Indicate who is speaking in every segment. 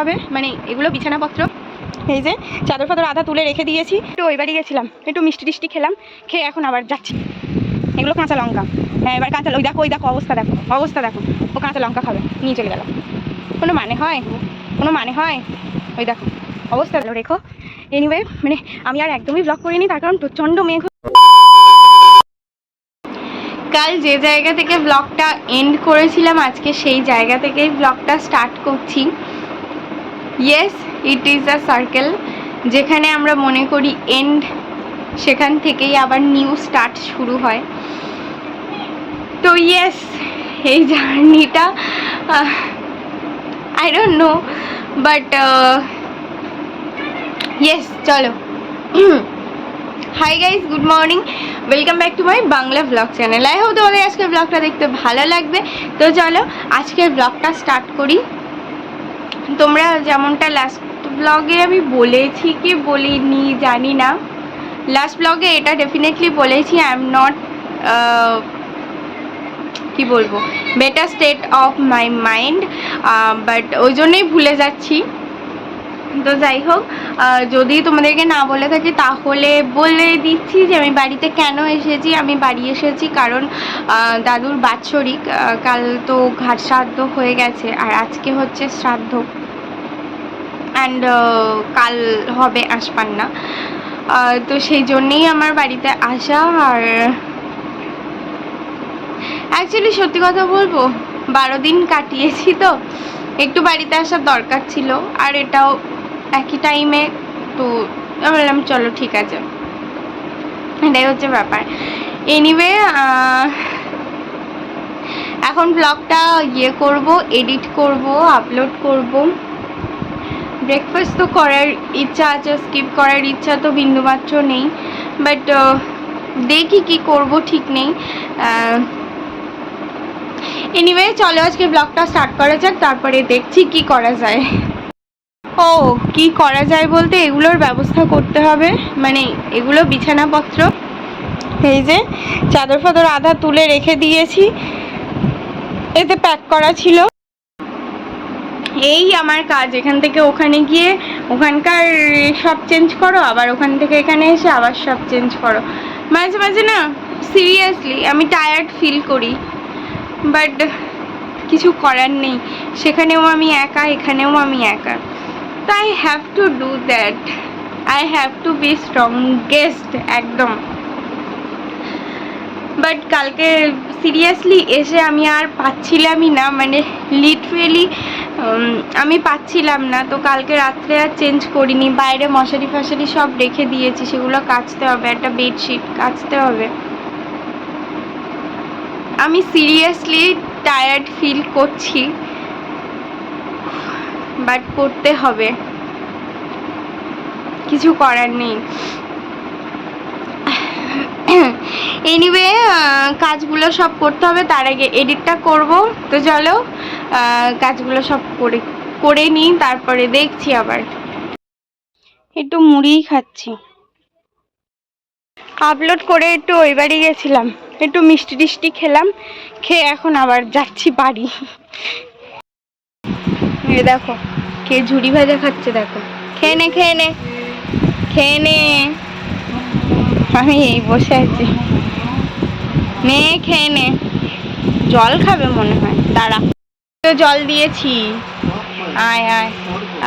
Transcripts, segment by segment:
Speaker 1: হবে? মানে এগুলো বিছানাপত্র। এই যে, চাদর ফাদর আধা তুলে রেখে দিয়েছি। একটু ওই বাড়ি গেছিলাম, একটু মিষ্টি টিষ্টি খেলাম, খেয়ে এখন আবার যাচ্ছি। এগুলো কাঁচা লঙ্কা। হ্যাঁ এবার কাঁচা ওই দেখো ওই দেখো, অবস্থা দেখো অবস্থা দেখো। ও কাঁচা লঙ্কা খাবে, নিয়ে চলে গেল। কোনো মানে হয়? কোনো মানে হয়? ওই দেখো, অবস্থা দেখো রেখো। এনিওয়ে মানে আমি আর একদমই ব্লগ করিনি, তার কারণ প্রচণ্ড মেঘ। কাল যে জায়গা থেকে ব্লগটা এন্ড করেছিলাম, আজকে সেই জায়গা থেকেই ব্লগটা স্টার্ট করছি। Yes it is a circle যেখানে আমরা মনে করি এন্ড সেখান থেকেই আবার নিউ স্টার্ট শুরু হয়। তো ইয়েস এই জার্নিটা I don't know but yes চলো। Hi guys good morning welcome back to my Bangla blog channel I hope তোমাদের আজকের ব্লগটা দেখতে ভালো লাগবে। তো চলো, আজকের ব্লগটা স্টার্ট করি। তোমরা যেমনটা লাস্ট ব্লগে আমি বলেছি কি বলিনি, জানি না। লাস্ট ব্লগে এটা ডেফিনেটলি বলেছি আই এম নট কি বলব better state of my mind but ওই জন্যই ভুলে যাচ্ছি। তো যাই হোক যদি তোমাদেরকে না বলে থাকি, তাহলে বলে দিচ্ছি যে আমি বাড়িতে কেন এসেছি, আমি বাড়ি এসেছি কারণ দাদুর বাৎসরিক কাল তো ঘাট শ্রাদ্ধ হয়ে গেছে, আর আজকে হচ্ছে শ্রাদ্ধ। অ্যান্ড কাল হবে আসপান্না। তো সেই জন্যেই আমার বাড়িতে আসা আর অ্যাকচুয়ালি সত্যি কথা বলব, বারো দিন কাটিয়েছি তো। একটু বাড়িতে আসার দরকার ছিল, আর এটাও একই টাইমে তো বললাম, চলো, ঠিক আছে। এটাই হচ্ছে ব্যাপার। এনিওয়ে এখন ব্লগটা ইয়ে করব এডিট করব আপলোড করব। ব্রেকফাস্ট তো করার ইচ্ছা আছে স্কিপ করার ইচ্ছা তো বিন্দুমাত্র নেই বাট দেখি কি করব, ঠিক নেই। এনিওয়ে চলো আজকে ব্লগটা স্টার্ট করা যাক, তারপরে দেখছি কি করা যায়। ও, কি করা যায় বলতে এগুলোর ব্যবস্থা করতে হবে মানে এগুলো বিছানাপত্র। এই যে, চাদর ফাদর আধা তুলে রেখে দিয়েছি, এতে প্যাক করা ছিল। এই আমার কাজ। এখান থেকে ওখানে গিয়ে ওখানকার সব চেঞ্জ করো, আবার ওখান থেকে এখানে এসে আবার সব চেঞ্জ করো। মাঝে মাঝে না সিরিয়াসলি আমি টায়ার্ড ফিল করি। বাট কিছু করার নেই। সেখানেও আমি একা, এখানেও আমি একা। তো I have to do that I have to be strongest একদম। বাট কালকে সিরিয়াসলি এসে আমি আর পাচ্ছিলামই না। মানে লিটারেলি আমি পাচ্ছিলাম না, তো কালকে রাত্রে আর চেঞ্জ করিনি। বাইরে মশারি ফশারি সব রেখে দিয়েছি, সেগুলো কাচতে হবে, একটা বেডশিট কাচতে হবে। আমি সিরিয়াসলি টায়ার্ড ফিল করছি বাট করতে হবে। কিছু করার নেই। এনিওয়ে কাজগুলো সব করতে হবে, তার আগে এডিটটা করব। তো চলো কাজগুলো সব করে করে নিই তারপরে দেখছি আবার। একটু মুড়িই খাচ্ছি। আপলোড করে একটু ওই বাড়ি গেছিলাম, একটু মিষ্টি টিষ্টি খেলাম, খেয়ে এখন আবার যাচ্ছি বাড়ি। দেখো, কে ঝুড়ি ভাজা খাচ্ছে দেখো। খেয়ে নে খেয়ে নে খেয়ে নে। আমি এই বসে আছি। নে, খেয়ে নে। জল খাবে মনে হয়। দাঁড়া। জল দিয়েছি। আয় আয়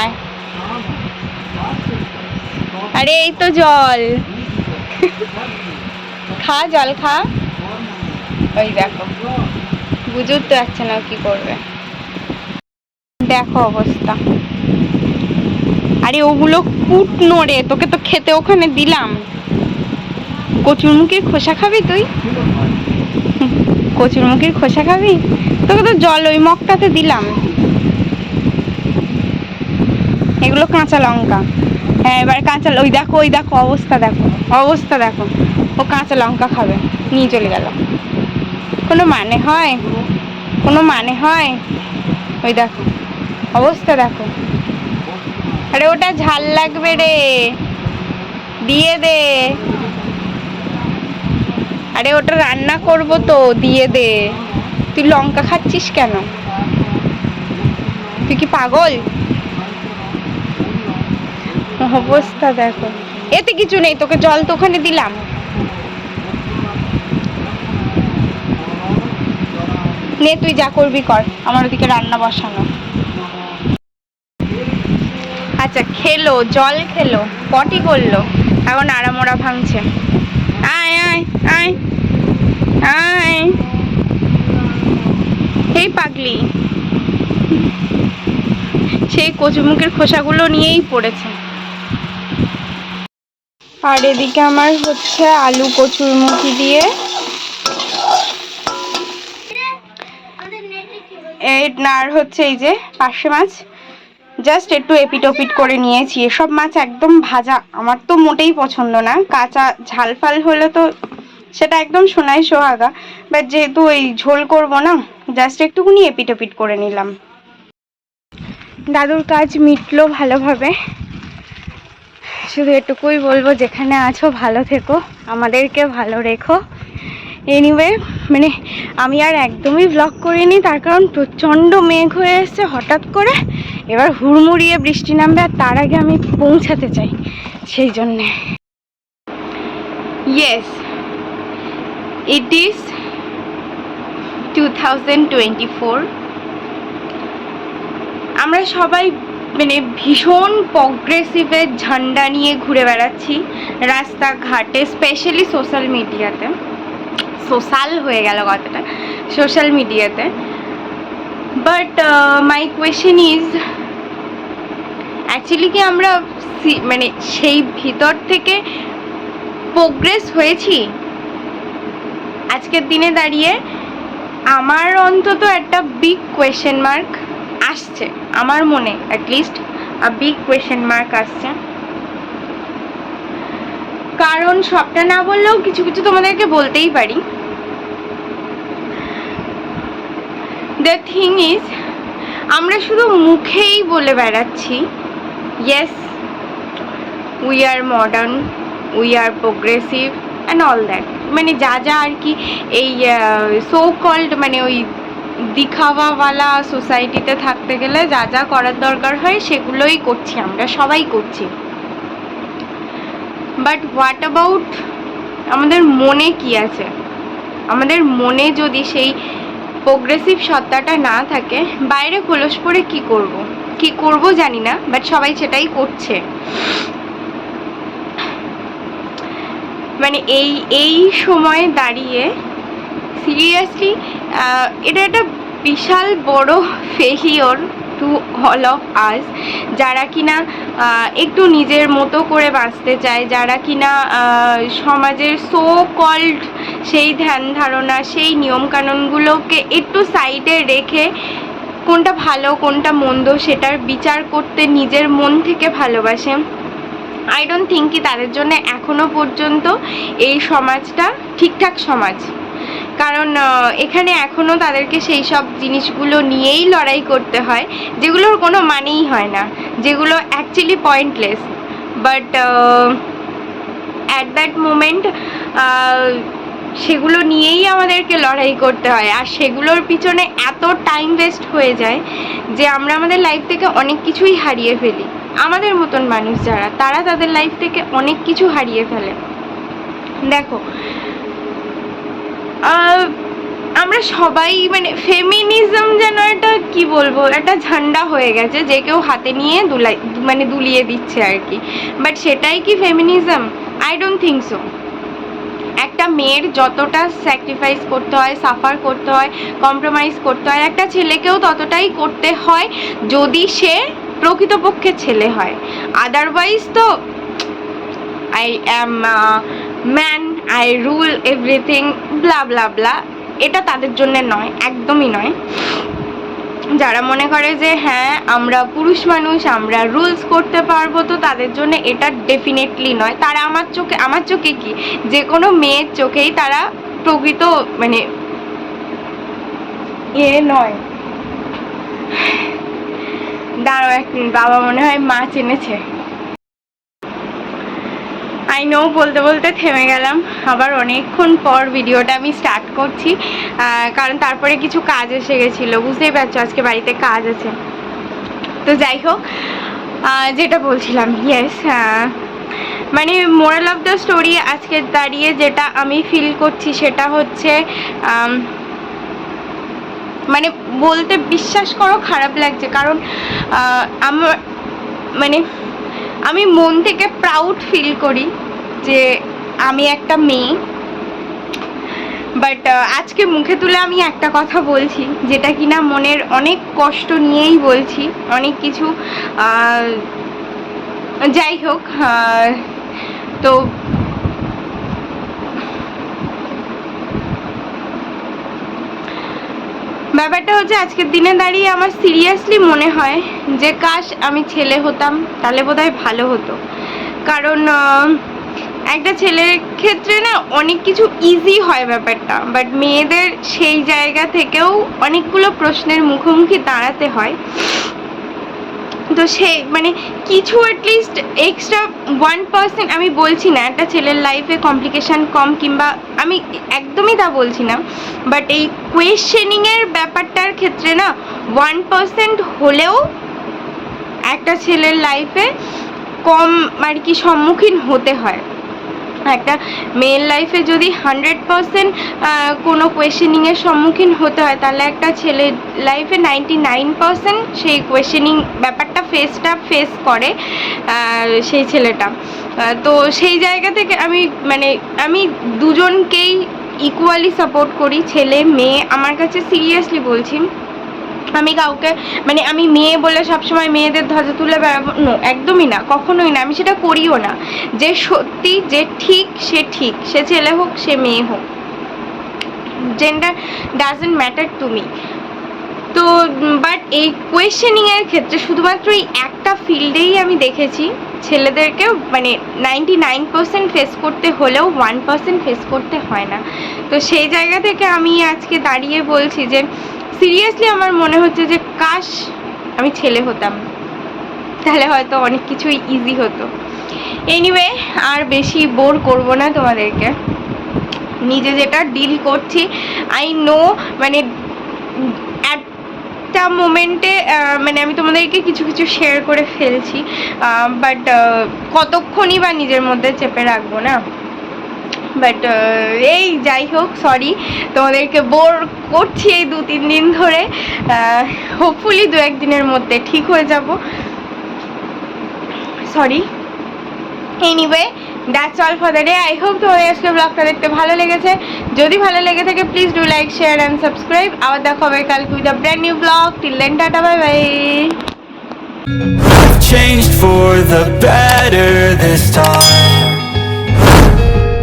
Speaker 1: আয়। আরে, এই তো জল। খা জল খা। ওই দেখো। বুঝে উঠতে পারছে না কি করবে। দেখো অবস্থা। আরে, ওগুলো কুট নড়ে তোকে তো খেতে ওখানে দিলাম। কচুরমুখির খোসা খাবি তুই? কচুরমুখির খোসা খাবি? তোকে তো জল, ওই মগটাতে দিলাম। এগুলো কাঁচা লঙ্কা। হ্যাঁ এবার কাঁচা ওই দেখো ওই দেখো, অবস্থা দেখো অবস্থা দেখো। ও কাঁচা লঙ্কা খাবে, নিয়ে চলে গেল। কোনো মানে হয়? কোনো মানে হয়? ওই দেখো, অবস্থা দেখো। আরে ওটা ঝাল লাগবে রে। দিয়ে দে। আরে ওটা রান্না করব তো, দিয়ে দে। তুই লঙ্কা খাচ্ছিস কেন? তুই কি পাগল? অবস্থা দেখো। এতে কিছু নেই, তোকে জল তো ওখানে দিলাম। নে, তুই যা করবি কর, আমার ওদিকে রান্না বসানো। আচ্ছা খেলো, জল খেলো, পটি করল। এখন আড়ামোড়া ভাঙছে। আয় আয় আয় আয়। এই পাগলি। সেই কচুমুখের খোসাগুলো নিয়েই পড়েছে। আর এদিকে আমার হচ্ছে আলু কচুরমুখি দিয়ে। এই আর হচ্ছে এই যে পার্শে মাছ। জাস্ট একটু এপিট ওপিট করে নিয়েছি। এসব মাছ একদম ভাজা। আমার তো মোটেই পছন্দ না। কাঁচা ঝাল ফাল হলে তো সেটা একদম সোনাই সোহাগা। বাট যেহেতু ওই ঝোল করব না জাস্ট একটুকুনি এপিট ওপিট করে নিলাম। দাদুর কাজ মিটলো ভালোভাবে। শুধু এটুকুই বলব, যেখানে আছো ভালো থেকো, আমাদেরকে ভালো রেখো। এনিওয়ে মানে আমি আর একদমই ব্লগ করিনি, তার কারণ প্রচণ্ড মেঘ হয়ে এসছে হঠাৎ করে। এবার হুড়মুড়িয়ে বৃষ্টি নামবে আর তার আগে আমি পৌঁছাতে চাই, সেই জন্যে। Yes it is two thousand twenty four আমরা সবাই মানে ভীষণ প্রগ্রেসিভের ঝান্ডা নিয়ে ঘুরে বেড়াচ্ছি রাস্তাঘাটে স্পেশালি সোশ্যাল মিডিয়াতে সোশ্যাল হয়ে গেল কথাটা সোশ্যাল মিডিয়াতে but my question is actually কি আমরা মানে সেই ভিতর থেকে প্রোগ্রেস হয়েছি? আজকের দিনে দাঁড়িয়ে আমার অন্তত একটা বিগ কোয়েশ্চেন মার্ক আসছে, আমার মনে অ্যাটলিস্ট বিগ কোয়েশ্চেন মার্ক আসছে। কারণ সবটা না বললেও কিছু কিছু তোমাদেরকে বলতেই পারি। দ্য থিং ইজ আমরা শুধু মুখেই বলে বেড়াচ্ছি yes we are modern we are progressive and all that মানে যা যা আর কি এই সো কল্ড মানে ওই দিখাওয়াওয়ালা সোসাইটিতে থাকতে গেলে যা যা করার দরকার হয় সেগুলোই করছি আমরা, সবাই করছি। বাট হোয়াট অ্যাবাউট আমাদের মনে কি আছে? আমাদের মনে যদি সেই প্রোগ্রেসিভ সত্তাটা না থাকে, বাইরে খোলস পরে কি করব? কি করব জানি না বাট সবাই সেটাই করছে। মানে এই এই সময়ে দাঁড়িয়ে সিরিয়াসলি এটা একটা বিশাল বড় failure to all of us যারা কিনা একটু নিজের মতো করে বাঁচতে চায়, যারা কিনা সমাজের সো কল্ড সেই ধ্যান ধারণা, সেই নিয়মকানুনগুলোকে একটু সাইডে রেখে কোনটা ভালো, কোনটা মন্দ, সেটার বিচার করতে নিজের মন থেকে ভালোবাসে। আই ডোন্ট থিঙ্ক কি তাদের জন্য এখনও পর্যন্ত এই সমাজটা ঠিকঠাক সমাজ। কারণ এখানে এখনও তাদেরকে সেই সব জিনিসগুলো নিয়েই লড়াই করতে হয়, যেগুলোর কোনো মানেই হয় না, যেগুলো actually pointless but at that moment সেগুলো নিয়েই আমাদেরকে লড়াই করতে হয়। আর সেগুলোর পিছনে এত টাইম ওয়েস্ট হয়ে যায় যে আমরা আমাদের লাইফ থেকে অনেক কিছুই হারিয়ে ফেলি। আমাদের মতন মানুষ যারা, তারা তাদের লাইফ থেকে অনেক কিছু হারিয়ে ফেলে। দেখো আমরা সবাই মানে ফেমিনিজম যেন একটা, কি বলব, একটা ঝান্ডা হয়ে গেছে যে কেউ হাতে নিয়ে দুলাই মানে দুলিয়ে দিচ্ছে আর কি। বাট সেটাই কি feminism I don't think so একটা মেয়ের যতটা স্যাক্রিফাইস করতে হয় সাফার করতে হয় কম্প্রোমাইজ করতে হয়, একটা ছেলেকেও ততটাই করতে হয় যদি সে প্রকৃতপক্ষে ছেলে হয়। আদারওয়াইজ তো I am man I rule everything blah blah blah এটা তাদের জন্য নয়, একদমই নয়। যারা মনে করে যে হ্যাঁ আমরা পুরুষ মানুষ, আমরা রুলস করতে পারব, তো তাদের জন্য এটা ডেফিনেটলি নয়। তারা আমার চোখে আমার চোখে কি? যে কোনো মেয়ের চোখেই তারা প্রকৃত মানে এ নয়। দাঁড়াও এক বাবা মনে হয় মাছ এনেছে আই নো বলতে বলতে থেমে গেলাম। আবার অনেকক্ষণ পর ভিডিওটা আমি স্টার্ট করছি কারণ তারপরে কিছু কাজ এসে গেছিল। বুঝতেই পারছ, আজকে বাড়িতে কাজ আছে। তো যাই হোক যেটা বলছিলাম ইয়েস মানে মোরাল অফ দ্য স্টোরি আজকে দাঁড়িয়ে যেটা আমি ফিল করছি সেটা হচ্ছে মানে বলতে বিশ্বাস করো খারাপ লাগছে। কারণ আমার মানে আমি মন থেকে প্রাউড ফিল করি যে আমি একটা মেয়ে। বাট আজকে মুখে তুলে আমি একটা কথা বলছি, যেটা কিনা মনের অনেক কষ্ট নিয়েই বলছি, অনেক কিছু যাই হোক তো ব্যাপারটা হচ্ছে আজকের দিনে দাঁড়িয়ে আমার সিরিয়াসলি মনে হয় যে, কাশ আমি ছেলে হতাম, তাহলে বোধহয় ভালো হতো। কারণ একটা ছেলের ক্ষেত্রে না অনেক কিছু ইজি হয় ব্যাপারটা বাট মেয়েদের সেই জায়গা থেকেও অনেকগুলো প্রশ্নের মুখোমুখি দাঁড়াতে হয়। তো সে মানে কিছু অ্যাটলিস্ট এক্সট্রা ওয়ান পার্সেন্ট আমি বলছি না, একটা ছেলের লাইফে কমপ্লিকেশান কম কিংবা আমি একদমই তা বলছি না বাট এই কোয়েশ্চেনিংয়ের ব্যাপারটার ক্ষেত্রে না ওয়ান পার্সেন্ট হলেও একটা ছেলের লাইফে কম আর কি সম্মুখীন হতে হয়। একটা মেয়ের লাইফে যদি হান্ড্রেড পারসেন্ট কোনো কোয়েশ্চেনিংয়ের সম্মুখীন হতে হয়, তাহলে একটা ছেলের লাইফে নাইনটি নাইন পারসেন্ট সেই কোয়েশ্চেনিং ব্যাপারটা ফেসটা ফেস করে সেই ছেলেটা। তো সেই জায়গা থেকে আমি মানে আমি দুজনকেই ইকুয়ালি সাপোর্ট করি, ছেলে, মেয়ে। আমার কাছে সিরিয়াসলি বলছি আমি কাউকে মানে আমি মেয়ে বলে সবসময় মেয়েদের ধ্বজা তুলে বেড়াবো, নো, একদমই না, কখনোই না, আমি সেটা করিও না। যে সত্যি, যে ঠিক, সে ঠিক, সে ছেলে হোক, সে মেয়ে হোক। জেন্ডার ডাজেন্ট ম্যাটার তুমি তো বাট এই কোয়েশ্চেনিংয়ের ক্ষেত্রে শুধুমাত্র এই একটা ফিল্ডেই আমি দেখেছি, ছেলেদেরকেও মানে নাইনটি নাইন পার্সেন্ট ফেস করতে হলেও ওয়ান পার্সেন্ট ফেস করতে হয় না। তো সেই জায়গা থেকে আমি আজকে দাঁড়িয়ে বলছি যে সিরিয়াসলি আমার মনে হচ্ছে যে, কাশ, আমি ছেলে হতাম। তাহলে হয়তো অনেক কিছুই ইজি হতো। এনিওয়ে আর বেশি বোর করব না তোমাদেরকে। নিজে যেটা ডিল করছি আই নো মানে একটা মোমেন্টে মানে আমি তোমাদেরকে কিছু কিছু শেয়ার করে ফেলছি। বাট কতক্ষণই বা নিজের মধ্যে চেপে রাখব না? বাট এই যাই হোক সরি তোমাদেরকে বোর করছি এই দু তিন দিন ধরে। হোপফুলি দু একদিনের মধ্যে ঠিক হয়ে যাব। Sorry anyway that's all for the day I hope তোমাদের আজকে ব্লগটা দেখতে ভালো লেগেছে। যদি ভালো লেগে থাকে please do like share and subscribe আবার দেখা হবে কালকে with a brand new blog till then tata bye bye
Speaker 2: I've changed for the better this time.